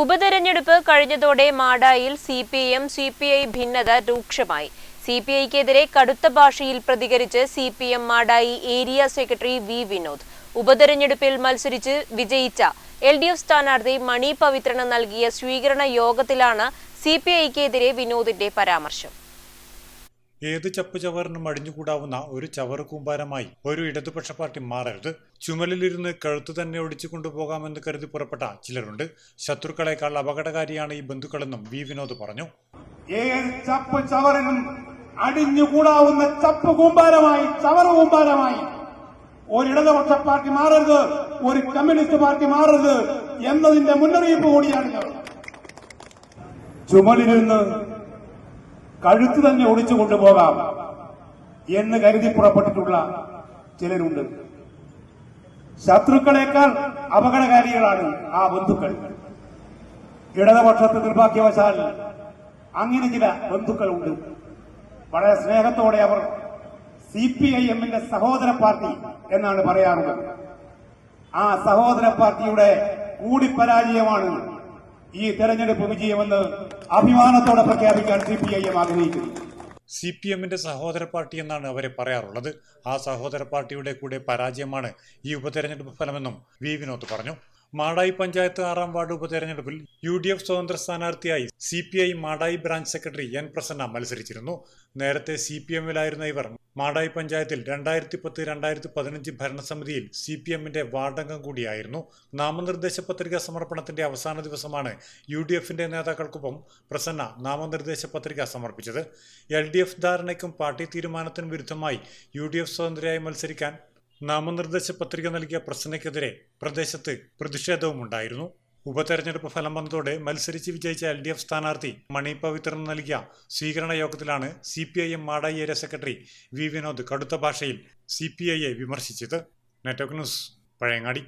ഉപതെരഞ്ഞെടുപ്പ് കഴിഞ്ഞതോടെ മാടായിൽ C P M C P I ഭിന്നത രൂക്ഷമായി. സി പി ഐക്കെതിരെ കടുത്ത ഭാഷയിൽ പ്രതികരിച്ച് C P M Madayi area secretary V. Vinod. ഉപതെരഞ്ഞെടുപ്പിൽ മത്സരിച്ച് വിജയിച്ച എൽ ഡി എഫ് സ്ഥാനാർത്ഥി മണി പവിത്രന് നൽകിയ സ്വീകരണ യോഗത്തിലാണ് സി പി ഐക്കെതിരെ വിനോദിന്റെ പരാമർശം. ഏത് ചപ്പ് ചവറിനും അടിഞ്ഞുകൂടാവുന്ന ഒരു ചവറ് കൂമ്പാരമായി ഒരു ഇടതുപക്ഷ പാർട്ടി മാറരുത്. ചുമലിലിരുന്ന് കഴുത്ത് തന്നെ ഒടിച്ചു കൊണ്ടുപോകാമെന്ന് കരുതി പുറപ്പെട്ട ചിലരുണ്ട്. ശത്രുക്കളെക്കാൾ അപകടകാരിയാണ് ഈ ബന്ധുക്കളെന്നും വി. വിനോദ് പറഞ്ഞു. ഏത് ചപ്പ് ചവറിനും അടിഞ്ഞുകൂടാവുന്ന ചപ്പ് കൂമ്പാരമായി ചവറ് കൂമ്പാരമായി ഒരു ഇടതുപക്ഷ പാർട്ടി മാറരുത് ഒരു കമ്മ്യൂണിസ്റ്റ് പാർട്ടി മാറരുത് എന്നതിന്റെ മുന്നറിയിപ്പ് കൂടിയാണ് ചുമലിലിരുന്ന് കഴുത്ത് തന്നെ ഒടിച്ചു കൊണ്ടുപോകാം എന്ന് കരുതി പുറപ്പെട്ടിട്ടുള്ള ചിലരുണ്ട്. ശത്രുക്കളെക്കാൾ അപകടകാരികളാണ് ആ ബന്ധുക്കൾ. ഇടതുപക്ഷത്ത് നിർഭാഗ്യവശാൽ അങ്ങനെ ചില ബന്ധുക്കളുണ്ട്. വളരെ സ്നേഹത്തോടെ അവർ സി പി ഐ എമ്മിന്റെ സഹോദര പാർട്ടി എന്നാണ് പറയാറുള്ളത്. ആ സഹോദര പാർട്ടിയുടെ കൂടിപ്പരാജയമാണ് ഈ തെരഞ്ഞെടുപ്പ് വിജയമെന്ന് അഭിമാനത്തോടെ പ്രഖ്യാപിക്കാൻ സി പി ഐ എം ആഗ്രഹിക്കുന്നു. സി പി എമ്മിന്റെ സഹോദര പാർട്ടി എന്നാണ് അവരെ പറയാറുള്ളത്. ആ സഹോദര പാർട്ടിയുടെ കൂടെ പരാജയമാണ് ഈ ഉപതെരഞ്ഞെടുപ്പ് ഫലമെന്നും വി വിനോദ് പറഞ്ഞു. മാടായി പഞ്ചായത്ത് ആറാം വാർഡ് ഉപതെരഞ്ഞെടുപ്പിൽ യു ഡി എഫ് സ്വതന്ത്ര സ്ഥാനാർത്ഥിയായി C P I Madayi branch secretary N Prasanna മത്സരിച്ചിരുന്നു. നേരത്തെ സി പി എമ്മിലായിരുന്ന ഇവർ മാടായി പഞ്ചായത്തിൽ രണ്ടായിരത്തി പത്ത് രണ്ടായിരത്തി പതിനഞ്ച് ഭരണസമിതിയിൽ സി പി എമ്മിന്റെ വാർഡംഗം കൂടിയായിരുന്നു. നാമനിർദ്ദേശ പത്രിക സമർപ്പണത്തിന്റെ അവസാന ദിവസമാണ് യു ഡി എഫിന്റെ നേതാക്കൾക്കൊപ്പം പ്രസന്ന നാമനിർദ്ദേശ പത്രിക സമർപ്പിച്ചത്. എൽ ഡി എഫ് ധാരണയ്ക്കും പാർട്ടി തീരുമാനത്തിനും വിരുദ്ധമായി യു ഡി എഫ് സ്വതന്ത്രയായി മത്സരിക്കാൻ നാമനിർദ്ദേശ പത്രിക നൽകിയ പ്രസന്നയ്ക്കെതിരെ പ്രദേശത്ത് പ്രതിഷേധവുമുണ്ടായിരുന്നു. ഉപതെരഞ്ഞെടുപ്പ് ഫലം വന്നതോടെ മത്സരിച്ച് വിജയിച്ച എൽ ഡി എഫ് സ്ഥാനാർത്ഥി മണി പവിത്രന് നൽകിയ സ്വീകരണ യോഗത്തിലാണ് C P I M Madayi area secretary V Vinod കടുത്ത ഭാഷയിൽ സി പി ഐയെ വിമർശിച്ചത്. Network news Pazhayangadi.